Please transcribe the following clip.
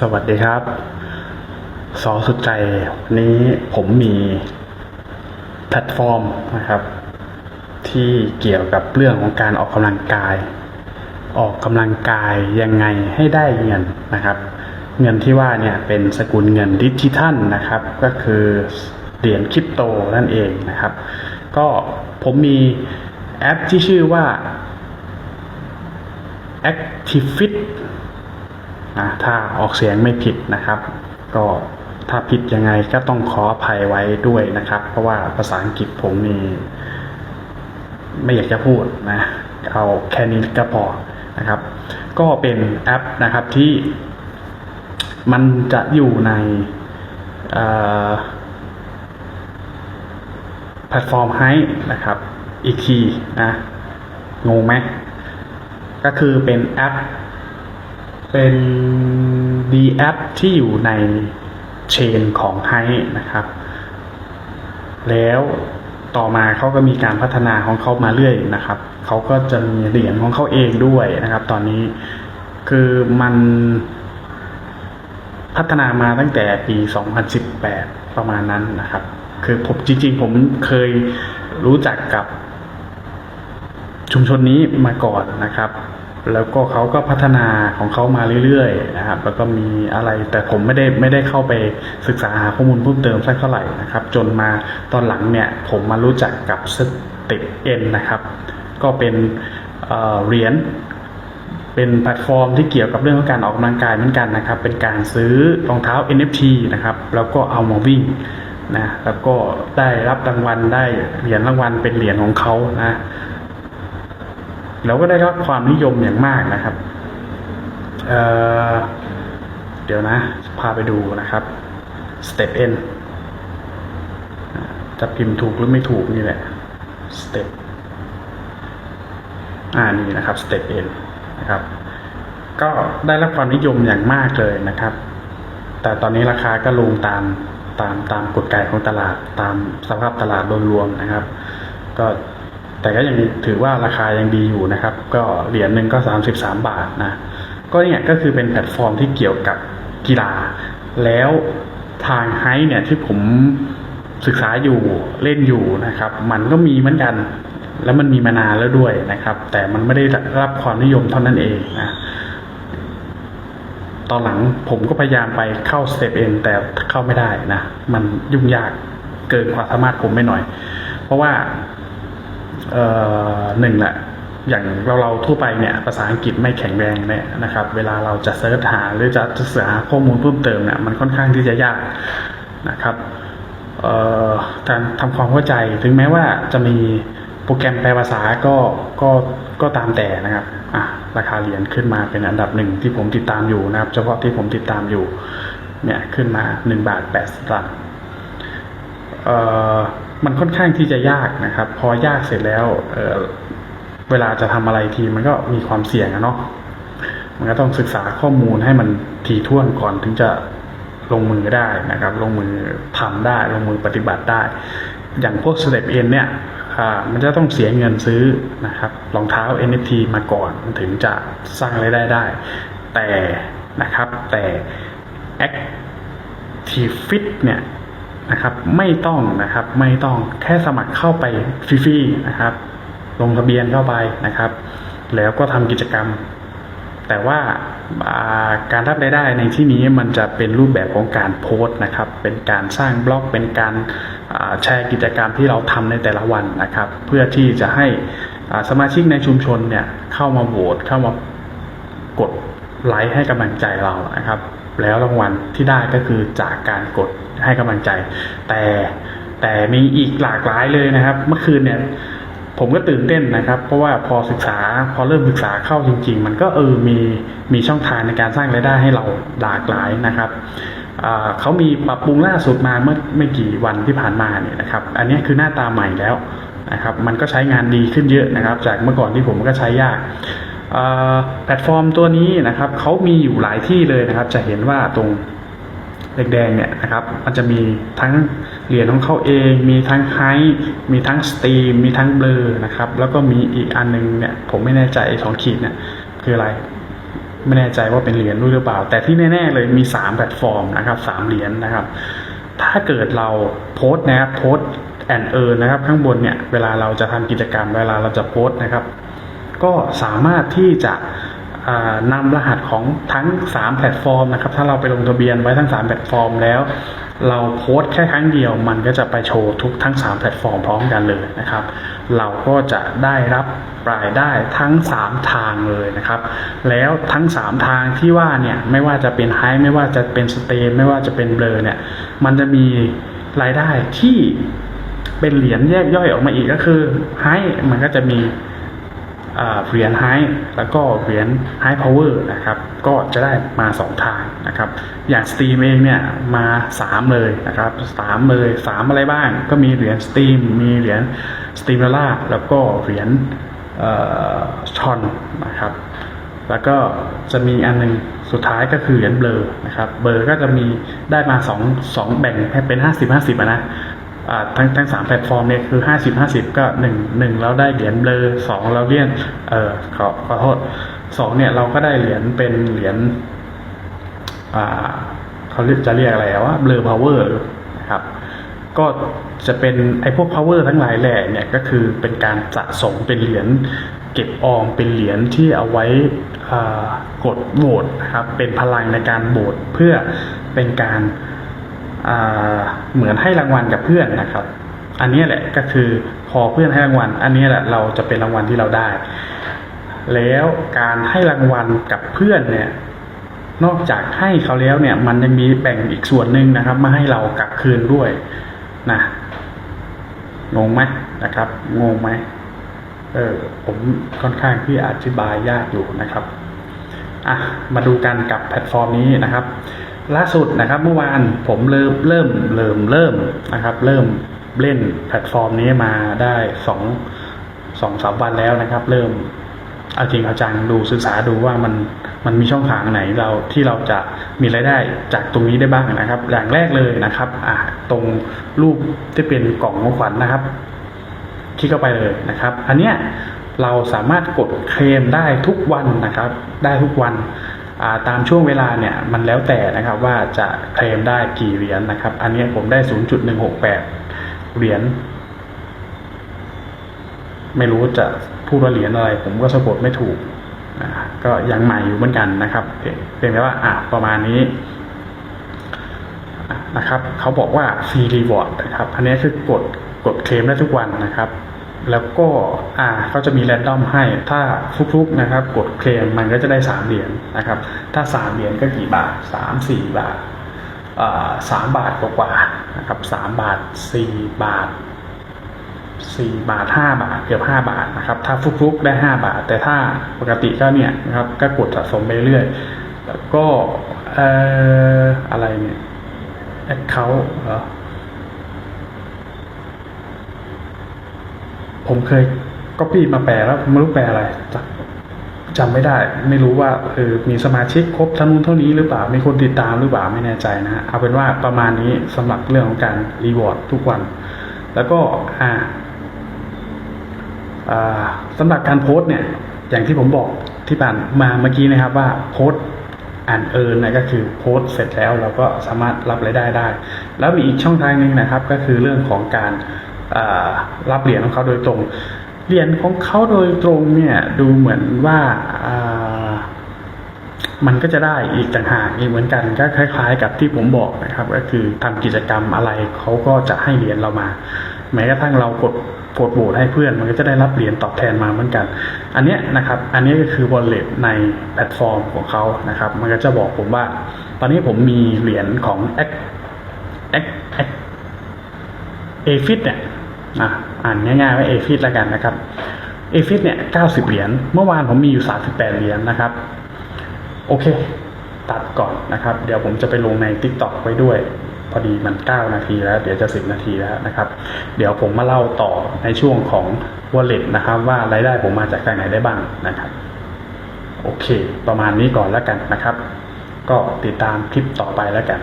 สวัสดีครับสอสุดใจวันนี้ผมมีแพลตฟอร์มนะครับ ที่เกี่ยวกับเรื่องของการออกกำลังกาย ออกกำลังกายยังไงให้ได้เงินนะครับ เงินที่ว่าเนี่ยเป็นสกุลเงินดิจิทัลนะครับ ก็คือเหรียญคริปโตนั่นเองนะครับ ก็ผมมีแอปที่ชื่อว่า Actifit นะถ้าออกเสียงไม่ผิดนะครับ ก็ถ้าผิดยังไงก็ต้องขออภัยไว้ด้วยนะครับ เพราะว่าภาษาอังกฤษผมมี ไม่อยากจะพูดนะเอาแค่นี้ก็พอนะครับ ก็เป็นแอปนะครับที่มันจะอยู่ในแพลตฟอร์มให้นะครับอีกทีนะงงไหมก็คือเป็นแอป เป็นดีแอปที่อยู่ในเชนของไฮนะครับ แล้วต่อมาเขาก็มีการพัฒนาของเขามาเรื่อยนะครับ เขาก็จะมีเหรียญของเขาเองด้วยนะครับ ตอนนี้คือมันพัฒนามาตั้งแต่ปี 2018 ประมาณนั้นนะครับ คือผมจริงๆ ผมเคยรู้จักกับชุมชนนี้มาก่อนนะครับ แล้วก็เขาก็พัฒนาของเขามาเรื่อยๆนะครับ แล้วก็มีอะไรแต่ผมไม่ได้ไม่ได้เข้าไปศึกษาหาข้อมูลเพิ่มเติมสักเท่าไหร่นะครับ จนมาตอนหลังเนี่ยผมมารู้จักกับสเต็ปเอ็นนะครับ ก็เป็นเหรียญเป็นแพลตฟอร์มที่เกี่ยวกับเรื่องของการออกกำลังกายเหมือนกันนะครับ เป็นการซื้อรองเท้า NFT นะครับ แล้วก็เอามาวิ่งนะ แล้วก็ได้รับรางวัลได้เหรียญรางวัลเป็นเหรียญของเขานะ แล้วก็ได้รับความนิยมอย่างมากนะครับเเดี๋ยวนะ พาไปดูนะครับ Step N จะพิมพ์ถูกหรือไม่ถูกนี่แหละ Step อ่านี่นะครับ Step N นะครับ ก็ได้รับความนิยมอย่างมากเลยนะครับ แต่ตอนนี้ราคาก็ลงตามตามตามกฎไกของตลาดตามสภาพตลาดรวมๆนะครับ ก็ แต่ก็ยังถือว่าราคายังดีอยู่นะครับ ก็เหรียญหนึ่งก็ 33 บาทนะก็เนี่ยก็คือเป็นแพลตฟอร์มที่เกี่ยวกับกีฬา แล้วทางไฮเนี่ยที่ผมศึกษาอยู่เล่นอยู่นะครับ มันก็มีเหมือนกัน แล้วมันมีมานานแล้วด้วยนะครับ แต่มันไม่ได้รับความนิยมเท่านั้นเองนะตอนหลังผมก็พยายามไปเข้าสเต็ปเองแต่เข้าไม่ได้นะ มันยุ่งยากเกินความสามารถผมไปหน่อย เพราะว่า หนึ่งแหละอย่างเราเราทั่วไปเนี่ยภาษาอังกฤษไม่แข็งแรงเนี่ยนะครับ เวลาเราจะเสิร์ชหาหรือจะศึกษาข้อมูลเพิ่มเติมเนี่ยมันค่อนข้างที่จะยากนะครับการทำความเข้าใจถึงแม้ว่าจะมีโปรแกรมแปลภาษาก็ก็ก็ตามแต่นะครับอะราคาเหรียญขึ้นมาเป็นอันดับหนึ่งที่ผมติดตามอยู่นะครับ เฉพาะที่ผมติดตามอยู่เนี่ยขึ้นมาหนึ่งบาทแปดสตังค์ มันค่อนข้างที่จะยากนะครับ พอยากเสร็จแล้วเเวลาจะทำอะไรทีมันก็มีความเสี่ยงอะเนาะมันก็ต้องศึกษาข้อมูลให้มันถี่ถ้วนก่อนถึงจะลงมือได้นะครับ ลงมือทำได้ลงมือปฏิบัติได้ อย่างพวกสเต็ปเอ็นเนี่ยมันจะต้องเสียเงินซื้อนะครับรองเท้า NFT มาก่อนถึงจะสร้างรายได้ได้ แต่นะครับแต่ Actifit เนี่ย นะครับ ไม่ต้องนะครับ ไม่ต้องแค่สมัครเข้าไปฟรีๆนะครับ ลงทะเบียนเข้าไปนะครับ แล้วก็ทำกิจกรรม แต่ว่าาการรับรายได้ในที่นี้มันจะเป็นรูปแบบของการโพสต์นะครับ เป็นการสร้างบล็อก เป็นการาแชร์กิจกรรมที่เราทำในแต่ละวันนะครับ เพื่อที่จะให้สมาชิกในชุมชนเนี่ยเข้ามาโหวตเข้ามากดไลค์ให้กำลังใจเรานะครับ แล้วรางวัลที่ได้ก็คือจากการกดให้กำลังใจ แต่แต่มีอีกหลากหลายเลยนะครับ เมื่อคืนเนี่ยผมก็ตื่นเต้นนะครับ เพราะว่าพอศึกษาพอเริ่มศึกษาเข้าจริง ๆ มันก็เออมีมีช่องทางในการสร้างรายได้ให้เราหลากหลายนะครับเขามีปรับปรุงล่าสุดมาเมื่อไม่กี่วันที่ผ่านมาเนี่ยนะครับ อันนี้คือหน้าตาใหม่แล้วนะครับ มันก็ใช้งานดีขึ้นเยอะนะครับ จากเมื่อก่อนที่ผมก็ใช้ยาก แพลตฟอร์มตัวนี้นะครับเขามีอยู่หลายที่เลยนะครับ จะเห็นว่าตรงแดงๆเนี่ยนะครับ มันจะมีทั้งเหรียญของเขาเอง มีทั้งไฮมีทั้งสตรีม มีทั้งเบลอนะครับ แล้วก็มีอีกอันนึงเนี่ย ผมไม่แน่ใจสองขีดเนี่ยคืออะไร ไม่แน่ใจว่าเป็นเหรียญด้วยหรือเปล่า แต่ที่แน่ ๆ เลยมี 3 แพลตฟอร์มนะครับสามเหรียญนะครับ ถ้าเกิดเราโพสต์นะครับโพสแอนเออร์นะครับ ข้างบนเนี่ย เวลาเราจะทำกิจกรรม เวลาเราจะโพสต์นะครับ ก็สามารถที่จะนำรหัสของทั้ง 3 แพลตฟอร์มนะครับ ถ้าเราไปลงทะเบียนไว้ทั้ง 3 แพลตฟอร์มแล้ว เราโพสต์แค่ครั้งเดียว มันก็จะไปโชว์ทุกทั้ง 3 แพลตฟอร์มพร้อมกันเลยนะครับ เราก็จะได้รับรายได้ทั้ง 3 ทางเลยนะครับ แล้วทั้ง 3 ทางที่ว่าเนี่ยไม่ว่าจะเป็นไฮไม่ว่าจะเป็นสเตนไม่ว่าจะเป็นเบลอเนี่ยมันจะมีรายได้ที่เป็นเหรียญแยกย่อยออกมาอีกก็คือไฮมันก็จะมี เหรียญไฮแล้วก็เหรียญไฮพาวเวอร์นะครับก็จะได้มา 2 ทางนะครับอย่างสตรีมเองเนี่ยมา 3 เลยนะครับสามเลย 3 อะไรบ้าง ก็มีเหรียญสตรีมมีเหรียญสตรีมล่าแล้วก็เหรียญชอนนะครับแล้วก็จะมีอันหนึงสุดท้ายก็คือเหรียญเบลอนะครับเบลอก็จะมีได้มา2 2แบ่งให้เป็น 50 50นะอ่า ทั้งทั้งสามแพลตฟอร์มเนี่ยคือห้าสิบห้าสิบก็หนึ่งหนึ่งเราได้เหรียญเบลอสองเราเลี่ยนเออขอขอโทษสองเนี่ยเราก็ได้เหรียญเป็นเหรียญอ่าเขาเรียกจะเรียกอะไรว่าเบลอพาวเวอร์นะครับก็จะเป็นไอ้พวก power ทั้งหลายแหล่เนี่ยก็คือเป็นการสะสมเป็นเหรียญเก็บออมเป็นเหรียญที่เอาไว้กดโหวตนะครับเป็นพลังในการโหวตเพื่อเป็นการ เหมือนให้รางวัลกับเพื่อนนะครับ อันนี้แหละก็คือพอเพื่อนให้รางวัล อันนี้แหละเราจะเป็นรางวัลที่เราได้ แล้วการให้รางวัลกับเพื่อนเนี่ยนอกจากให้เขาแล้วเนี่ย มันยังมีแบ่งอีกส่วนหนึ่งนะครับ มาให้เรากลับคืนด้วยนะงงไหมนะครับงงไหมเออผมค่อนข้างที่อธิบายยากอยู่นะครับอะมาดูกันกับแพลตฟอร์มนี้นะครับ ล่าสุดนะครับเมื่อวานผมเริ่มเริ่มเริ่มเริ่มนะครับ เริ่มเล่นแพลตฟอร์มนี้มาได้สองสองสามวันแล้วนะครับ เริ่มเอาจริงเอาจังดูศึกษาดูว่ามันมันมีช่องทางไหนเราที่เราจะมีรายได้จากตรงนี้ได้บ้างนะครับ อย่างแรกเลยนะครับอะตรงรูปที่เป็นกล่องของขวัญนะครับคลิกเข้าไปเลยนะครับ อันเนี้ยเราสามารถกดเคลมได้ทุกวันนะครับ ได้ทุกวัน ตามช่วงเวลาเนี่ยมันแล้วแต่นะครับว่าจะเคลมได้กี่เหรียญนะครับ อันนี้ผมได้ 0.168 เหรียญไม่รู้จะพูดว่าเหรียญอะไร ผมก็สะกดไม่ถูกนะก็ยังใหม่อยู่เหมือนกันนะครับเพียงเพียงแต่ว่าอะประมาณนี้นะครับเขาบอกว่าฟรีรีวอร์ดนะครับอันนี้คือกดกดเคลมได้ทุกวันนะครับ แล้วก็อ่าเขาจะมีแรนดอมให้ถ้าฟลุกๆนะครับ กดเคลมมันก็จะได้สามเหรียญนะครับ ถ้าสามเหรียญก็กี่บาทสามสี่บาทอ่าสามบาทกว่าๆนะครับสามบาทสี่บาทสี่บาทห้าบาทเกือบห้าบาทนะครับ ถ้าฟลุกๆได้ห้าบาท แต่ถ้าปกติก็เนี่ยนะครับก็กดสะสมไปเรื่อยแล้วก็เอ่ออะไรเนี่ยแอคเคาท์เหรอ ผมเคยก็ปีมาแปลแล้วไม่รู้แปลอะไรจำจำไม่ได้ ไม่รู้ว่าเออมีสมาชิกครบเท่านู้นเท่านี้หรือเปล่ามีคนติดตามหรือเปล่าไม่แน่ใจนะเอาเป็นว่าประมาณนี้สำหรับเรื่องของการรีวอร์ดทุกวัน แล้วก็อ่าสำหรับการโพสต์เนี่ย อย่างที่ผมบอกที่ผ่านมาเมื่อกี้นะครับว่าโพสต์อ่านเอินนะก็คือโพสต์เสร็จแล้วเราก็สามารถรับรายได้ได้ แล้วมีอีกช่องทางหนึ่งนะครับ ก็คือเรื่องของการ รับเหรียญของเขาโดยตรง เหรียญของเขาโดยตรงเนี่ยดูเหมือนว่ามันก็จะได้อีกต่างหากอีกเหมือนกันก็คล้าย ๆ กับที่ผมบอกนะครับ ก็คือทำกิจกรรมอะไรเขาก็จะให้เหรียญเรามา แม้กระทั่งเรากดกดโหวตให้เพื่อนมันก็จะได้รับเหรียญตอบแทนมาเหมือนกัน อันนี้นะครับ อันนี้ก็คือ wallet ในแพลตฟอร์มของเขานะครับ มันก็จะบอกผมว่า ตอนนี้ผมมีเหรียญของ X X X a f i t เนี่ย อ่านง่ายๆว่า a f i t แล้วกันนะครับ a f i t เนี่ย90เหรียญเมื่อวานผมมีอยู่38เหรียญนะครับ โอเค ตัดก่อนนะครับ เดี๋ยวผมจะไปลงใน TikTok ไว้ด้วย พอดีมัน 9 นาทีแล้ว เดี๋ยวจะ 10 นาทีแล้วนะครับ เดี๋ยวผมมาเล่าต่อในช่วงของ Wallet นะครับ ว่ารายได้ผมมาจากทางไหนได้บ้างนะครับ โอเค ประมาณนี้ก่อนแล้วกันนะครับ ก็ติดตามคลิปต่อไปแล้วกัน